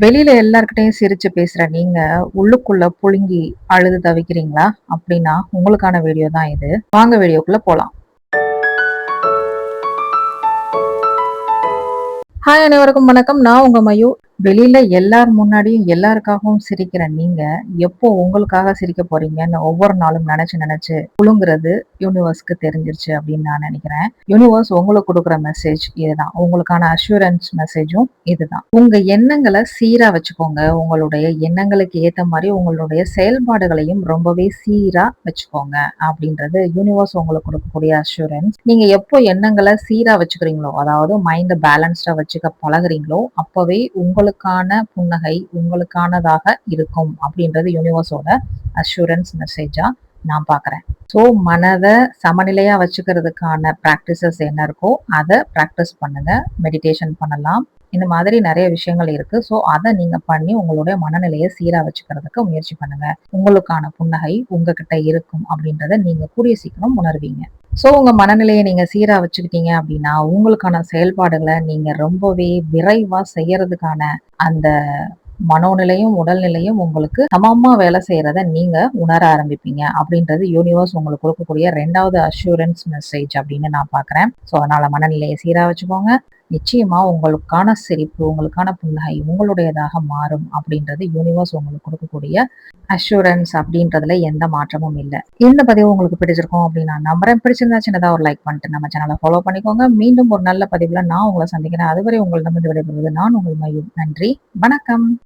வெளியில எல்லார்கிட்டயும் சிரிச்சு பேசுற நீங்க, உள்ளுக்குள்ள புழுங்கி அழுது தவிக்கிறீங்களா? அப்படின்னா, உங்களுக்கான வீடியோ தான் இது. வாங்க வீடியோக்குள்ள போலாம். ஹாய் அனைவருக்கும் வணக்கம். நான் உங்க மயூ. வெளியில எல்லார் முன்னாடியும் எல்லாருக்காகவும் சிரிக்கிற நீங்க, எப்போ உங்களுக்காக சிரிக்க போறீங்கன்னு ஒவ்வொரு நாளும் நினைச்சு நினைச்சு புழுங்குறது யூனிவர்ஸ்க்கு தெரிஞ்சிருச்சு அப்படின்னு நான் நினைக்கிறேன் யூனிவர்ஸ் உங்களுக்கு கொடுக்குற மெசேஜ் இதுதான். உங்களுக்கான அஷ்யூரன்ஸ் மெசேஜும் இதுதான். உங்க எண்ணங்களை சீரா வச்சுக்கோங்க. உங்களுடைய எண்ணங்களுக்கு ஏத்த மாதிரி உங்களுடைய செயல்பாடுகளையும் ரொம்பவே சீரா வச்சுக்கோங்க அப்படின்றது யூனிவர்ஸ் உங்களுக்கு கொடுக்கக்கூடிய அஷ்யூரன்ஸ். நீங்க எப்போ எண்ணங்களை சீரா வச்சுக்கிறீங்களோ, அதாவது மைண்ட் பேலன்ஸ்டா வச்சுக்க பழகுறீங்களோ, அப்பவே உங்களுக்கான புன்னகை உங்களுக்கானதாக இருக்கும் அப்படின்றது யூனிவர்ஸோட அஷ்யூரன்ஸ் மெசேஜா நான் பார்க்குறேன். ஸோ மனதை சமநிலையா வச்சுக்கிறதுக்கான ப்ராக்டிசஸ் என்ன இருக்கோ, அதை ப்ராக்டிஸ் பண்ணுங்க. மெடிடேஷன் பண்ணலாம். இந்த மாதிரி நிறைய விஷயங்கள் இருக்கு. ஸோ அதை நீங்க பண்ணி உங்களுடைய மனநிலையை சீரா வச்சுக்கிறதுக்கு முயற்சி பண்ணுங்க. உங்களுக்கான புன்னகை உங்ககிட்ட இருக்கும் அப்படின்றத நீங்க கூடிய சீக்கிரம் உணர்வீங்க. ஸோ உங்கள் மனநிலையை நீங்கள் சீராக வச்சுக்கிட்டீங்க அப்படின்னா, உங்களுக்கான செயல்பாடுகளை நீங்கள் ரொம்பவே விரைவாக செய்யறதுக்கான அந்த மனோநிலையும், உடல்நிலையும் உங்களுக்கு சமமாக வேலை செய்கிறத நீங்கள் உணர ஆரம்பிப்பீங்க. அப்படின்றது யூனிவர்ஸ் உங்களுக்கு கொடுக்கக்கூடிய ரெண்டாவது அஷ்யூரன்ஸ் மெசேஜ் அப்படின்னு நான் பார்க்குறேன். ஸோ அதனால் மனநிலையை சீராக வச்சுக்கோங்க. நிச்சயமா உங்களுக்கான சிரிப்பு, உங்களுக்கான புன்னகை உங்களுடையதாக மாறும் அப்படின்றது யூனிவர்ஸ் உங்களுக்கு கொடுக்கக்கூடிய அஷ்யூரன்ஸ் அப்படின்றதுல எந்த மாற்றமும் இல்லை இந்த பதிவு உங்களுக்கு பிடிச்சிருக்கும் அப்படின்னு நான் நம்புறேன். பிடிச்சிருந்தா சின்னதாக ஒரு லைக் பண்ணிட்டு நம்ம சேனலை ஃபாலோ பண்ணிக்கோங்க. மீண்டும் ஒரு நல்ல பதிவுல நான் உங்களை சந்திக்கிறேன். அதுவரை உங்களிடமிருந்து விடைபெறுவது நான் உங்கள் மையம் நன்றி. வணக்கம்.